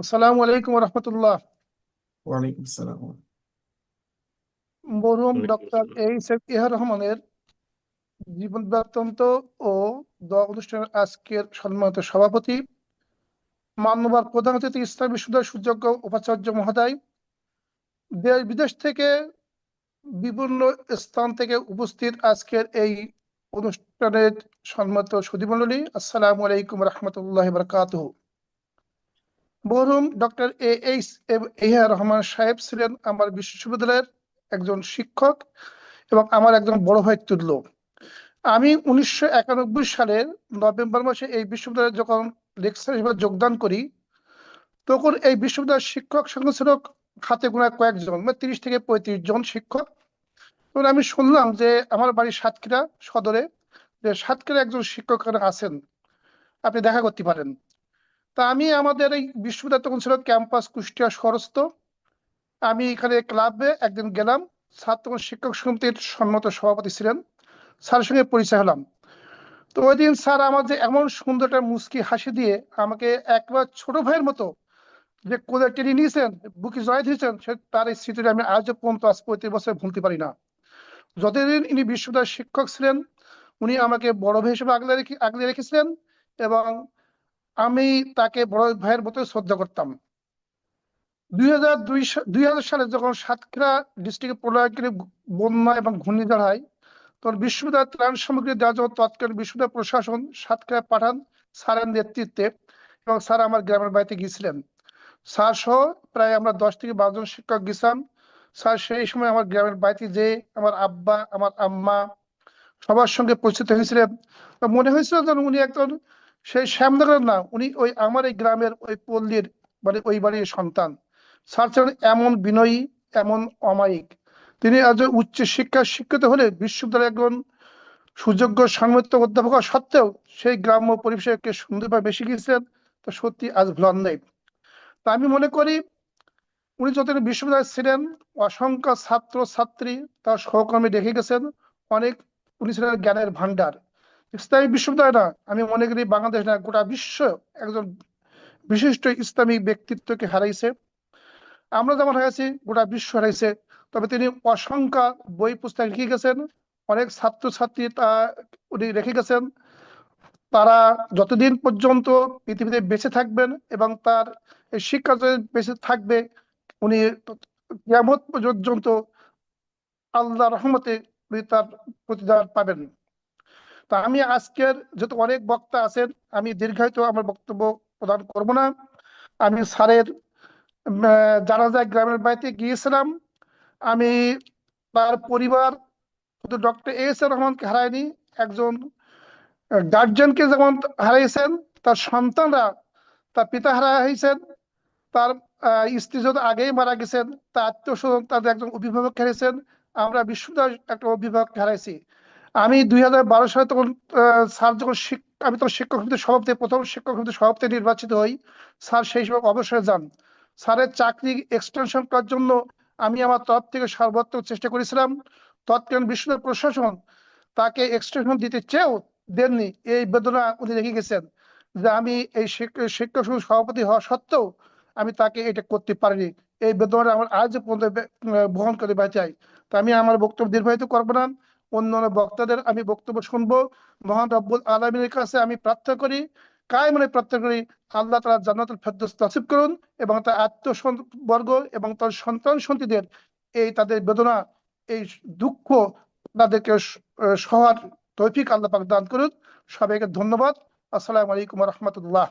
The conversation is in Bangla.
আসসালামু আলাইকুম রহমতুল্লাহ। ওয়ালাইকুম আসসালাম। মরহুম ডক্টর আসসালাম। এইচ এফ ইহার রহমানের জীবন বৃত্তান্ত ও দোয়া অনুষ্ঠানের আজকের সম্মানিত সভাপতি মান্যবর প্রধান অতিথি ইসলাম বিশ্ববিদ্যালয়ের সুযোগ্য উপাচার্য মহোদয় দেশ বিদেশ থেকে বিভিন্ন স্থান থেকে উপস্থিত আজকের এই অনুষ্ঠানের সম্মানিত সুধীমণ্ডলী আসসালামু আলাইকুম রহমতুল্লাহ বরকাতুহ। মরহুম ডক্টর এ এইচ ইহা রহমান সাহেব ছিলেন আমার বিশ্ববিদ্যালয়ের একজন শিক্ষক এবং আমার একজন বড় ভাই তুল্য। আমি উনিশশো একানব্বই সালের নভেম্বর মাসে এই বিশ্ববিদ্যালয়ে যখন লেকচার হিসেবে যোগদান করি, তখন এই বিশ্ববিদ্যালয়ের শিক্ষক সংখ্যা ছিল হাতে গোনা কয়েকজন মানে তিরিশ থেকে পঁয়ত্রিশ জন শিক্ষক। তখন আমি শুনলাম যে আমার বাড়ি সাতক্ষীরা সদরে যে সাতক্ষীরা একজন শিক্ষক আছেন, আপনি দেখা করতে পারেন। তা আমি আমাদের এই বিশ্ববিদ্যালয় তখন ছিল ক্যাম্পাস কুষ্টিয়া সরস্ত আমি এখানে ক্লাবে একদিন গেলাম তখন শিক্ষক সমিতির সম্মত সভাপতি ছিলেন, স্যারের সঙ্গে পরিচয় হলাম। তো ওই দিন স্যার আমার যে এমন সুন্দর একটা মুস্কি হাসি দিয়ে আমাকে একবার ছোট ভাইয়ের মতো যে কোলে টেনে নিয়েছেন, বুকে জয় দিয়েছেন সে তার এই স্মৃতিটা আমি আজও পর্যন্ত আজ পঁয়ত্রিশ বছর ভুলতে পারি না। যতদিন ইনি বিশ্ববিদ্যালয়ের শিক্ষক ছিলেন, উনি আমাকে বড় ভাই হিসেবে আগলে রেখে আগলে রেখেছিলেন এবং আমি তাকে বড় ভাইয়ের মতো শ্রদ্ধা করতাম। দুই হাজার সালে যখন সাতক্ষীরা ডিস্ট্রিক্টে প্রলয়ঙ্করী বন্যা এবং ঘূর্ণিঝড় হয়, তখন বিশ্ববিদ্যালয় ত্রাণ সামগ্রী দেওয়ার জন্য তৎকালীন বিশ্ববিদ্যালয় প্রশাসন সাতক্ষীরা পাঠান স্যারের নেতৃত্বে এবং স্যার আমার গ্রামের বাড়িতে গিয়েছিলেন। স্যার সহ প্রায় আমরা দশ থেকে বারো জন শিক্ষক গেছিলাম স্যার সেই সময় আমার গ্রামের বাড়িতে যে আমার আব্বা, আমার আম্মা সবার সঙ্গে পরিচিত হয়েছিলেন। মনে হয়েছিল যেন উনি একজন সেই শ্যামনগরের না, উনি ওই আমার এই গ্রামের ওই পল্লীর মানে ওই বাড়ির সন্তান। স্যার ছিলেন এমন বিনয়ী, এমন অমায়িক। তিনি আজ উচ্চ শিক্ষা শিক্ষিত হলে বিশ্ববিদ্যালয়ে একজন সুযোগ্য সংমিত্র অধ্যাপক সত্ত্বেও সেই গ্রাম্য পরিবেশকে সুন্দরভাবে বেশি গিয়েছিলেন, তা সত্যি আজ ভুলার নেই। তা আমি মনে করি, উনি যতদিন বিশ্ববিদ্যালয়ে ছিলেন, অসংখ্য ছাত্র ছাত্রী তার সহকর্মী রেখে গেছেন, অনেক উনি ছিলেন জ্ঞানের ভান্ডার ইসলামী বিশ্ববিদ্যালয় না আমি মনে করি বাংলাদেশ না, গোটা বিশ্ব একজন বিশিষ্ট ইসলামী ব্যক্তিত্বকে হারাইছে। আমরা যেমন হারাইছি, গোটা বিশ্ব হারাইছে, তবে তিনি অসংখ্য বই, পুস্তক লিখে গেছেন, অনেক ছাত্র ছাত্রী তা উনি রেখে গেছেন। তারা যতদিন পর্যন্ত পৃথিবীতে বেঁচে থাকবেন এবং তার শিক্ষা বেঁচে থাকবে, উনি কিয়ামত পর্যন্ত আল্লাহ রহমতে উনি তার প্রতিদান পাবেন। তা আমি আজকের যেহেতু অনেক বক্তা আছেন, আমি দীর্ঘায়িত আমার বক্তব্য প্রদান করব না। আমি স্যারের জানাজায় গ্রামের বাড়িতে গিয়েছিলাম। আমি তার পরিবার ডক্টর এস এ রহমানকে হারায়নি একজন গার্জেনকে যেমন হারাইছেন, তার সন্তানরা, তার পিতা হারা হয়েছেন, তার স্ত্রী যদি আগেই মারা গেছেন, তার আত্মীয় স্বজন তাদের একজন অভিভাবক হারিয়েছেন আমরা বিশ্ববিদ্যালয় একটা অভিভাবক হারাইছি। আমি দুই হাজার বারো সালে তখন স্যার যখন আমি তখন শিক্ষক সমিতির সভাপতি, প্রথম শিক্ষক সমিতির সভাপতি নির্বাচিত হই। স্যার সেই সময় অবসরে যান। স্যারের চাকরি এক্সটেনশন করার জন্য আমি আমার তরফ থেকে সর্বোত্তম চেষ্টা করেছিলাম। তৎকালীন বিশ্ববিদ্যালয় প্রশাসন তাকে এক্সটেনশন দিতে চেয়েও দেননি। এই বেদনা উনি রেখে গেছেন যে আমি এই শিক্ষক সমিতির সভাপতি হওয়া সত্ত্বেও আমি তাকে এটা করতে পারিনি। এই বেদনাটা আমার আজ পর্যন্ত বহন করে বাঁচাই তা আমি আমার বক্তব্য দীর্ঘায়িত করব না। অন্যান্য বক্তাদের আমি বক্তব্য শুনব। মহান রব্বুল আলমীর কাছে আমি প্রার্থনা করি কায় মনে প্রার্থনা করি, আল্লাহ তালা জান্নাতুল ফেরদৌস নসিব করুন এবং তার আত্মবর্গ এবং তার সন্তান সন্তিদের এই তাদের বেদনা, এই দুঃখ তাদেরকে সহার তৌফিক আল্লাহ পাক দান করুন। সবাইকে ধন্যবাদ। আসসালামু আলাইকুম রহমতুল্লাহ।